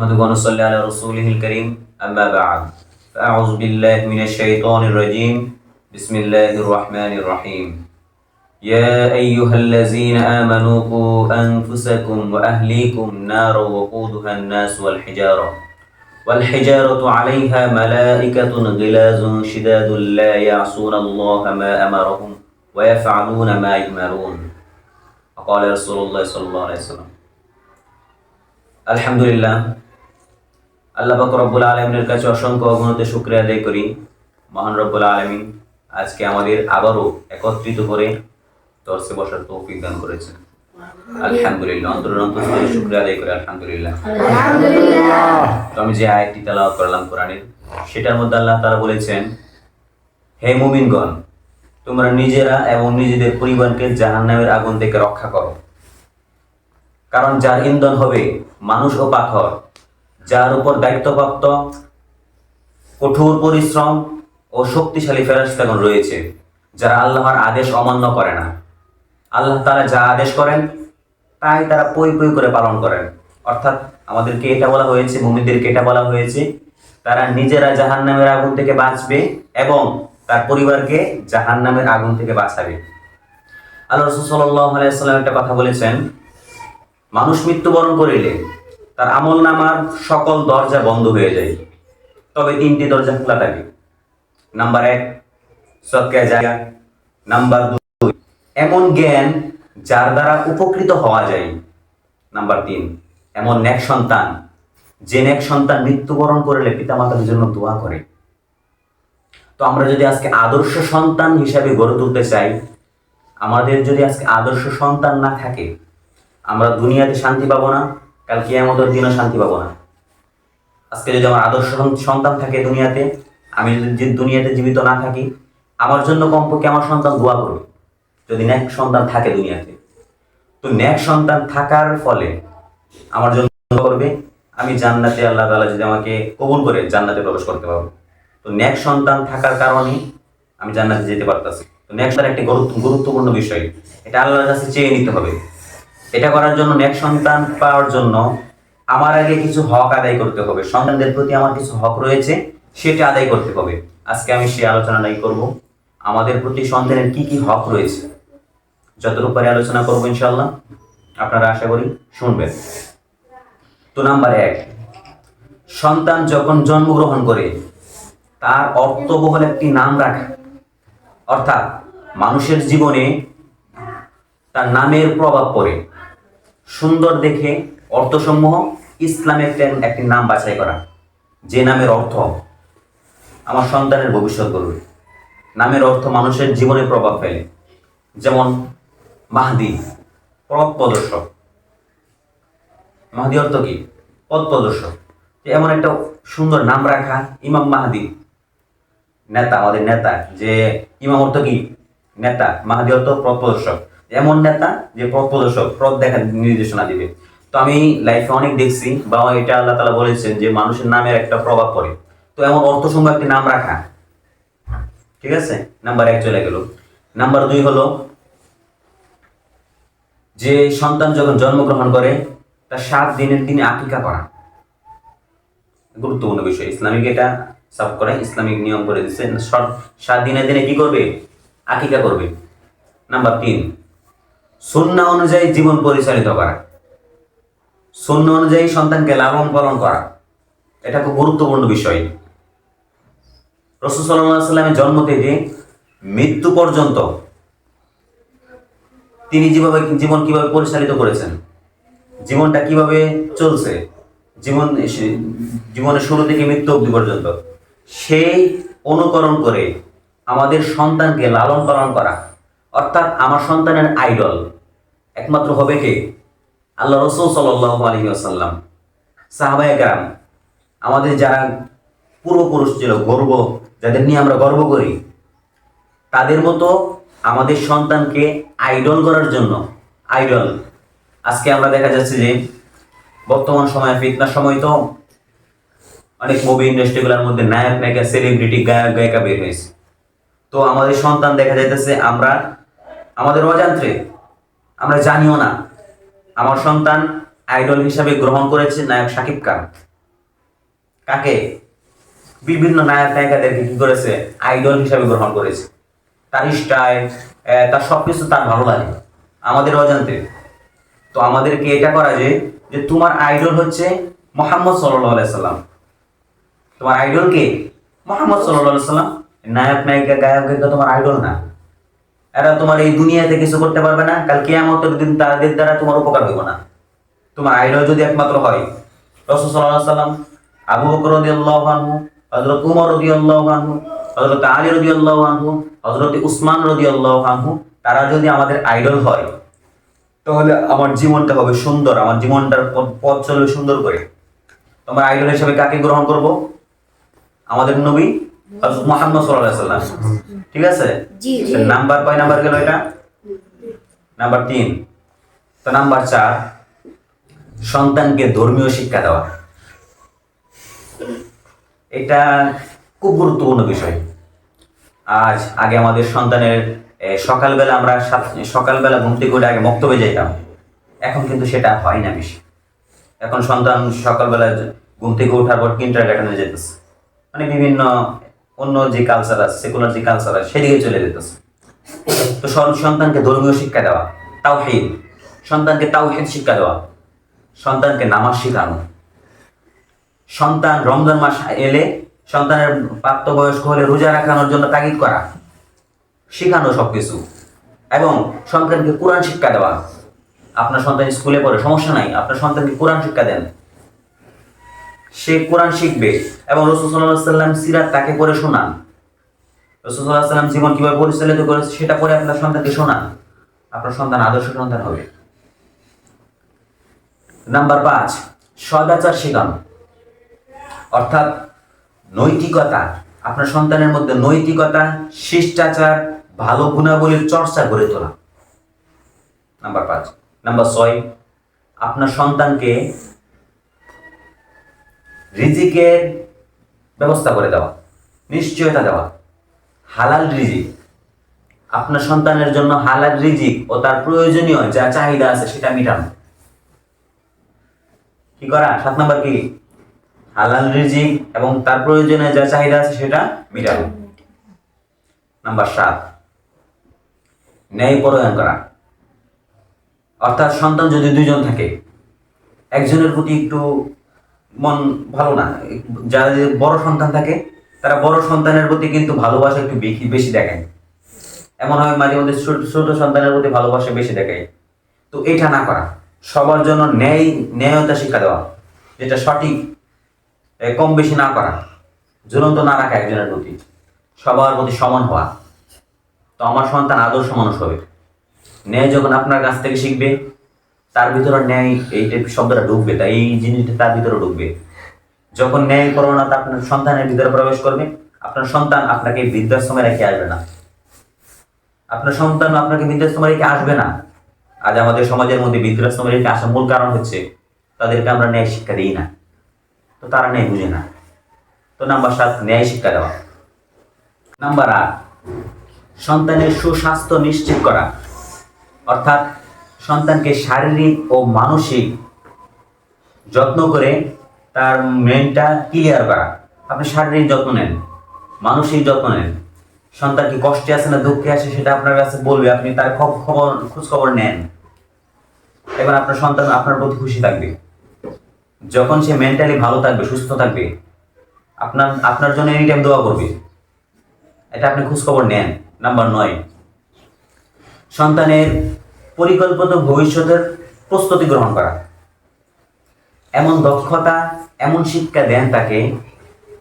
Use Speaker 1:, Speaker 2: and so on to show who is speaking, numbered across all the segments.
Speaker 1: نحمده ونصلي على رسوله الكريم أما بعد فأعوذ بالله من الشيطان الرجيم. بسم الله الرحمن الرحيم. يا أيها الذين آمنوا قوا أنفسكم وأهليكم نارا وقودها الناس والحجارة. والحجارة عليها ملائكة غلاظ شداد لا يعصون الله ما أمرهم ويفعلون ما يؤمرون. قال رسول الله صلى الله عليه وسلم الحمد لله আল্লাহ পাক রব্বুল আলমিনের কাছে অসংখ্য অগণতে শুক্রিয়া আদায় করি। মহান রব্বুল আলমিন আজকে আমাদের আবারও একত্রিত করে দর্শে বসার তৌফিক দান করেছেন। আলহামদুলিল্লাহ অন্তর অন্তর শুক্রিয়া আদায় করি আলহামদুলিল্লাহ। আমি যে আয়াতটি তেলাওয়াত করলাম কোরআনের সেটার মধ্যে আল্লাহ তারা বলেছেন হে মুমিনগণ তোমরা নিজেরা এবং নিজেদের পরিবারকে জাহান্নামের আগুন থেকে রক্ষা করো। কারণ যার ইন্ধন হবে মানুষ ও পাথর যার উপর দায়িত্বপ্রাপ্ত কঠোর পরিশ্রম ও শক্তিশালী ফেরাস্তাগণ রয়েছে, যারা আল্লাহর আদেশ অমান্য করে না। আল্লাহ তারা যা আদেশ করেন, তাই তারা পই পই করে পালন করেন। অর্থাৎ আমাদেরকে এটা বলা হয়েছে, মুমিনদেরকে এটা বলা হয়েছে, তারা নিজেরা জাহান্নামের আগুন থেকে বাঁচবে এবং তার পরিবারকে জাহান্নামের আগুন থেকে বাঁচাবে। আল্লাহ রসুল সাল্লাম একটা কথা বলেছেন, মানুষ মৃত্যুবরণ করিলে তার আমল নামার সকল দরজা বন্ধ হয়ে যায়। তবে তিনটি দরজা খোলা থাকে। নাম্বার এক সৎকা জায়গা। নাম্বার দুই, এমন জ্ঞান যার দ্বারা উপকৃত হওয়া যায়। নাম্বার তিন, এমন নেক সন্তান যে নেক সন্তান মৃত্যুবরণ করলে পিতামাতার জন্য দোয়া করে। তো আমরা যদি আজকে আদর্শ সন্তান হিসাবে গড়ে তুলতে চাই, আমাদের যদি আজকে আদর্শ সন্তান না থাকে, আমরা দুনিয়াতে শান্তি পাবো না। কাল কিয়ামতের দিনও শান্তি পাবো না। আজকে যদি আমার আদর্শ সন্তান থাকে দুনিয়াতে, আমি যদি দুনিয়াতে জীবিত না থাকি, আমার জন্য কমপক্ষে আমার সন্তান দোয়া করবে যদি ন্যাক সন্তান থাকে দুনিয়াতে। তো ন্যাক সন্তান থাকার ফলে আমার জন্য করবে, আমি জান্নাতে আল্লাহ তাআলা যদি আমাকে কবুল করে জান্নাতে প্রবেশ করতে পারব। তো ন্যাক সন্তান থাকার কারণে আমি জান্নাতে যেতে পারতাছি। তো ন্যাক একটি গুরুত্ব- গুরুত্বপূর্ণ বিষয়। এটা আল্লাহর কাছে চেয়ে নিতে হবে। এটা করার জন্য নেক সন্তান পাওয়ার জন্য আমার আগে কিছু হক আদায় করতে হবে। সন্তানদের প্রতি আমার কিছু হক রয়েছে, সেটা আদায় করতে হবে। আজকে আমি সেই আলোচনাটাই করব। আমাদের প্রতি সন্তানের কি কি হক রয়েছে, যতটুকু পারে আলোচনা করব ইনশাল্লাহ আপনারা আশা করি শুনবেন। তো নাম্বার এক, সন্তান যখন জন্মগ্রহণ করে, তার অর্থবহল একটি নাম রাখা। অর্থাৎ মানুষের জীবনে তার নামের প্রভাব পড়ে। সুন্দর দেখে অর্থসমূহ ইসলামের একটা- একটি নাম বাছাই করা। যে নামের অর্থ আমার সন্তানের ভবিষ্যৎ করবে নামের অর্থ মানুষের জীবনে প্রভাব ফেলে। যেমন মাহদি পথ প্রদর্শক মাহদি অর্থ কি? পথ প্রদর্শক এমন একটা সুন্দর নাম রাখা ইমাম মাহাদি। নেতা, আমাদের নেতা। যে ইমাম অর্থ কি? নেতা। মাহাদি অর্থ পথ প্রদর্শক এমন নেতা যে পথ প্রদর্শক, পথ দেখা নির্দেশনা দিবে। তো আমি লাইফে অনেক দেখছি, বা এটা আল্লাহ তালা বলেছেন যে মানুষের নামের একটা প্রভাব পড়ে। তো এমন অর্থসংখ্য একটি নাম রাখা। ঠিক আছে? নাম্বার এক চলে গেল। নাম্বার দুই হলো, যে সন্তান যখন জন্মগ্রহণ করে, তার সাত দিনের দিনে আকিকা করা। গুরুত্বপূর্ণ বিষয়। ইসলামিক এটা সাব করে ইসলামিক নিয়ম করে দিচ্ছে সাত দিনের দিনে কি করবে? আকিকা করবে। নাম্বার তিন সুন্না অনুযায়ী জীবন পরিচালিত করা। সুন্না অনুযায়ী সন্তানকে লালন পালন করা। এটা খুব গুরুত্বপূর্ণ বিষয়। রসুল সাল্লামের জন্ম থেকে মৃত্যু পর্যন্ত তিনি যেভাবে জীবন কীভাবে পরিচালিত করেছেন, জীবনটা কীভাবে চলছে, জীবন জীবনের শুরু থেকে মৃত্যু অবধি পর্যন্ত, সেই অনুকরণ করে আমাদের সন্তানকে লালন পালন করা। অর্থাৎ আমার সন্তানের আইডল। একমাত্র হবে কে? আল্লাহ রসুল সাল্লাহ আলী আসাল্লাম সাহাবায় গ্রাম আমাদের যারা পূর্বপুরুষ ছিল, গর্ব, যাদের নিয়ে আমরা গর্ব করি, তাদের মতো আমাদের সন্তানকে আইডল করার জন্য, আইডল। আজকে আমরা দেখা যাচ্ছে যে, বর্তমান সময়ে ফিতনার সময় তো অনেক মুভি ইন্ডাস্ট্রিগুলোর মধ্যে নায়ক, নায়িকা সেলিব্রিটি গায়ক, গায়িকা বের হয়েছে। তো আমাদের সন্তান দেখা যাইতেছে, আমরা আমাদের অজান্ত্রে আমরা জানিও না। আমার সন্তান আইডল হিসাবে গ্রহণ করেছে নায়ক শাকিব খান। কাকে? বিভিন্ন নায়ক নায়িকাদেরকে কি করেছে, আইডল হিসাবে গ্রহণ করেছে। তার স্টাইল তার সবকিছু তার ভালো লাগে। আমাদের অজান্তে তো আমাদেরকে এটা করা যে যে তোমার আইডল হচ্ছে মোহাম্মদ সাল্লাম। তোমার আইডল কে? মোহাম্মদ সাল্লাম। নায়ক, নায়িকা, গায়ক গায়িকা তোমার আইডল না। এরা তোমার এই দুনিয়াতে কিছু করতে পারবে না। কাল কেয়ামতের দিন তাদের দ্বারা তোমার উপকার হইব না। তোমার আইডল যদি একমাত্র হয়। রসুল সাল্লাহ সাল্লাম আবু বকর রাদিয়াল্লাহু আনহু, হযরত উমর রাদিয়াল্লাহু আনহু, হযরত আলী রাদিয়াল্লাহু আনহু, হযরত উসমান রাদিয়াল্লাহু আনহু, তারা যদি আমাদের আইডল হয়, তাহলে আমার জীবনটা হবে সুন্দর, আমার জীবনটার পথ চলবে সুন্দর করে। তোমার আইডল হিসেবে কাকে গ্রহণ করব? আমাদের নবী হযরত মুহাম্মদ সাল্লাল্লাহু আলাইহি সাল্লাম। ঠিক আছে? নাম্বার কয় নাম্বার গেল এটা? নাম্বার তিন। তো নাম্বার চার সন্তানকে ধর্মীয় শিক্ষা দেওয়া। এটা খুব গুরুত্বপূর্ণ বিষয়। আজ আগে আমাদের সন্তানের সকালবেলা আমরা সকালবেলা ঘুম থেকে উঠে আগে বক্তব্যে যেতাম এখন কিন্তু সেটা হয় না বেশি। এখন সন্তান সকালবেলা ঘুম থেকে ওঠার পর কিন্টার গার্ডেনে যেতেছে। মানে বিভিন্ন অন্য যে কালচার আছে সেকুলার যে কালচার আছে, সেদিকে চলে যেতেছে। তো সন্তানকে ধর্মীয় শিক্ষা দেওয়া, তাওহীদ। সন্তানকে তাওহীদ শিক্ষা দেওয়া, সন্তানকে নামাজ শেখানো। সন্তান রমজান মাস এলে সন্তানের প্রাপ্তবয়স্ক হলে রোজা রাখানোর জন্য তাগিদ করা, শেখানো সবকিছু। এবং সন্তানকে কোরআন শিক্ষা দেওয়া। আপনার সন্তান স্কুলে পড়ে, সমস্যা নাই। আপনার সন্তানকে কোরআন শিক্ষা দেন। সে কোরআন শিখবে এবং রসুল্লাহ সাল্লাম সিরাত তাকে পড়ে শোনান। রসুল্লাহ সাল্লাম জীবন কীভাবে পরিচালিত করেছে সেটা পরে আপনার সন্তানকে শোনান। আপনার সন্তান আদর্শ সন্তান হবে। নাম্বার পাঁচ সদাচার শেখানো। অর্থাৎ নৈতিকতা, আপনার সন্তানের মধ্যে নৈতিকতা, শিষ্টাচার, ভালো গুণাবলীর চর্চা গড়ে তোলা। নাম্বার পাঁচ, নাম্বার ছয়, আপনার সন্তানকে রিজিকের ব্যবস্থা করে দেওয়া, নিশ্চয়তা দেওয়া। হালাল রিজিক। আপনার সন্তানের জন্য হালাল রিজিক ও তার প্রয়োজনীয় যা চাহিদা আছে সেটা মিটানো। কি করা? সাত নাম্বার কি? হালাল রিজিক এবং তার প্রয়োজনীয় যা চাহিদা আছে সেটা মিটানো। নাম্বার সাত। ন্যায় পরায়ণ করা। অর্থাৎ সন্তান যদি দুইজন থাকে, একজনের প্রতি একটু মন ভালো না। যারা যে বড় সন্তান থাকে, তারা বড় সন্তানের প্রতি কিন্তু ভালোবাসা একটু বেশি বেশি দেখায়। এমন হয় মাঝে মধ্যে ছোট ছোট সন্তানের প্রতি ভালোবাসা বেশি দেখায়। তো এটা না করা। সবার জন্য ন্যায় ন্যায়তা শিক্ষা দেওয়া, যেটা সঠিক কম বেশি না করা। ঝুলন্ত না রাখা একজনের প্রতি। সবার প্রতি সমান হওয়া। তো আমার সন্তান আদর্শ মানুষ হবে। ন্যায় যখন আপনার কাছ থেকে শিখবে তার ভিতরে ন্যায়, এই যে শব্দটা ঢুকবে, তাই এই জিনিসটা তার ভিতরে ঢুকবে। যখন ন্যায় প্রবণতা আপনার সন্তানের ভিতরে প্রবেশ করবে। আপনার সন্তান আপনাকে বৃদ্ধাশ্রমে রেখে আসবে না। আপনার সন্তান আপনাকে বৃদ্ধাশ্রমে রেখে আসবে না। আজ আমাদের সমাজের মধ্যে বৃদ্ধাশ্রমে রেখে আসার মূল কারণ হচ্ছে, তাদেরকে আমরা ন্যায় শিক্ষা দিই না। তো তারা ন্যায় বুঝে না। তো নাম্বার সাত, ন্যায় শিক্ষা দেওয়া। নাম্বার আট, সন্তানের সুস্বাস্থ্য নিশ্চিত করা। অর্থাৎ সন্তানকে শারীরিক ও মানসিক যত্ন করে তার মেনটা ক্লিয়ার করা। আপনি শারীরিক যত্ন নেন, মানসিক যত্ন নেন। সন্তান কি কষ্টে আছে না দুঃখে আছে সেটা আপনার কাছে বলবে, আপনি তার খব- খবর, খোঁজ খবর নেন। এবার আপনার সন্তান আপনার প্রতি খুশি থাকবে। যখন সে মেন্টালি ভালো থাকবে, সুস্থ থাকবে, আপনার আপনার জন্য এনি টাইম দোয়া করবে। এটা আপনি খোঁজ খবর নেন নাম্বার নয়। সন্তানের পরিকল্পিত ভবিষ্যতের প্রস্তুতি গ্রহণ করা। এমন দক্ষতা, এমন শিক্ষা দেন তাকে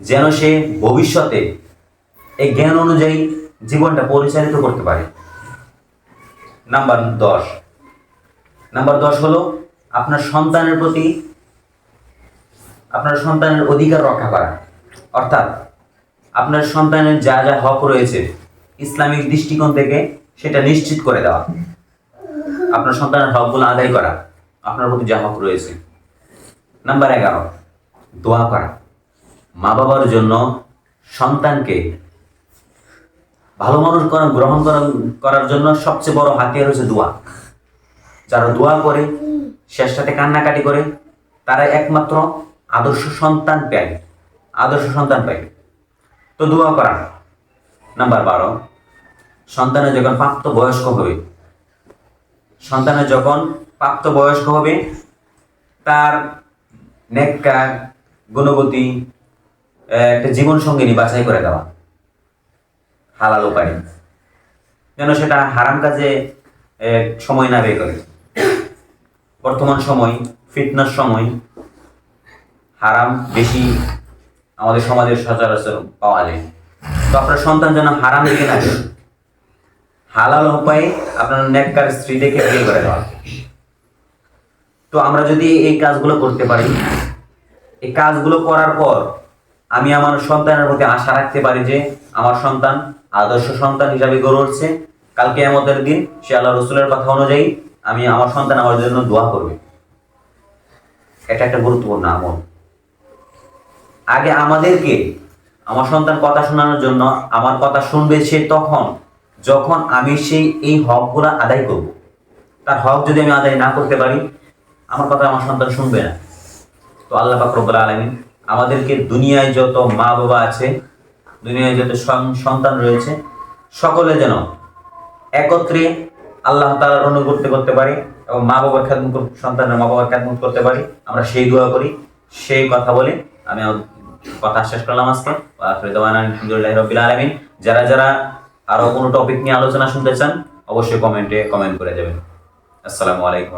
Speaker 1: যেন সে ভবিষ্যতে এই জ্ঞান অনুযায়ী জীবনটা পরিচালিত করতে পারে। নাম্বার দশ। নাম্বার দশ হলো আপনার সন্তানের প্রতি আপনার সন্তানের অধিকার রক্ষা করা। অর্থাৎ আপনার সন্তানের যা যা হক রয়েছে ইসলামিক দৃষ্টিকোণ থেকে সেটা নিশ্চিত করে দেওয়া। আপনার সন্তানের হকগুলো আদায় করা, আপনার প্রতি যা হক রয়েছে। নাম্বার এগারো, দোয়া করা। মা বাবার জন্য সন্তানকে ভালো মানুষ করা, গ্রহণ করার জন্য সবচেয়ে বড় হাতিয়ার হচ্ছে দোয়া। যারা দোয়া করে শেষটাতে কান্নাকাটি করে, তারা একমাত্র আদর্শ সন্তান পায়। আদর্শ সন্তান পায়। তো দোয়া করা। নাম্বার বারো, সন্তানের যখন প্রাপ্ত বয়স্ক হবে সন্তানের যখন প্রাপ্ত বয়স্ক হবে তার নেককার গুণগতি আহ, একটা জীবন সঙ্গিনী বাছাই করে দেওয়া। হালাল উপায়। যেন সেটা হারাম কাজে সময় না বের করে। বর্তমান সময় ফিটনেস সময় হারাম বেশি আমাদের সমাজের সচরাচর পাওয়া যায়। তো আপনার সন্তান যেন হারাম দিকে না। হালাল উপায়ে আপনার নেককার স্ত্রী দেখে বিয়ে করে দেওয়া। তো আমরা যদি এই কাজগুলো করতে পারি, এই কাজগুলো করার পর আমি আমার সন্তানের প্রতি আশা রাখতে পারি যে আমার সন্তান আদর্শ সন্তান হিসাবে গড়ে উঠছে। কালকে আমাদের দিন সে আল্লাহ রসুলের কথা অনুযায়ী আমি আমার সন্তান আমার জন্য দোয়া করবে। এটা একটা গুরুত্বপূর্ণ আমল। আগে আমাদেরকে আমার সন্তান কথা শোনানোর জন্য আমার কথা শুনবে সে তখন যখন আমি সেই, এই হকগুলো আদায় করব, তার হক যদি আমি আদায় না করতে পারি, আমার কথা আমার সন্তান শুনবে না। তো আল্লাহ পাক রব্বুল আলামিন আমাদেরকে দুনিয়ায় যত মা বাবা আছে, দুনিয়ায় যত সন্তান রয়েছে, সকলে যেন একত্রে আল্লাহ তাআলার অনুগত্য করতে পারি এবং মা বাবার খেদমত সন্তানের মা বাবার খেদমত করতে পারি। আমরা সেই দোয়া করি, সেই কথা বলে আমি কথা শেষ করলাম আজকে। ওয়া আখিরু দাওয়ানা আলহামদুলিল্লাহি যারা যারা আরও কোনো টপিক নিয়ে আলোচনা শুনতে চান অবশ্যই কমেন্টে কমেন্ট করে যাবেন। আসসালামু আলাইকুম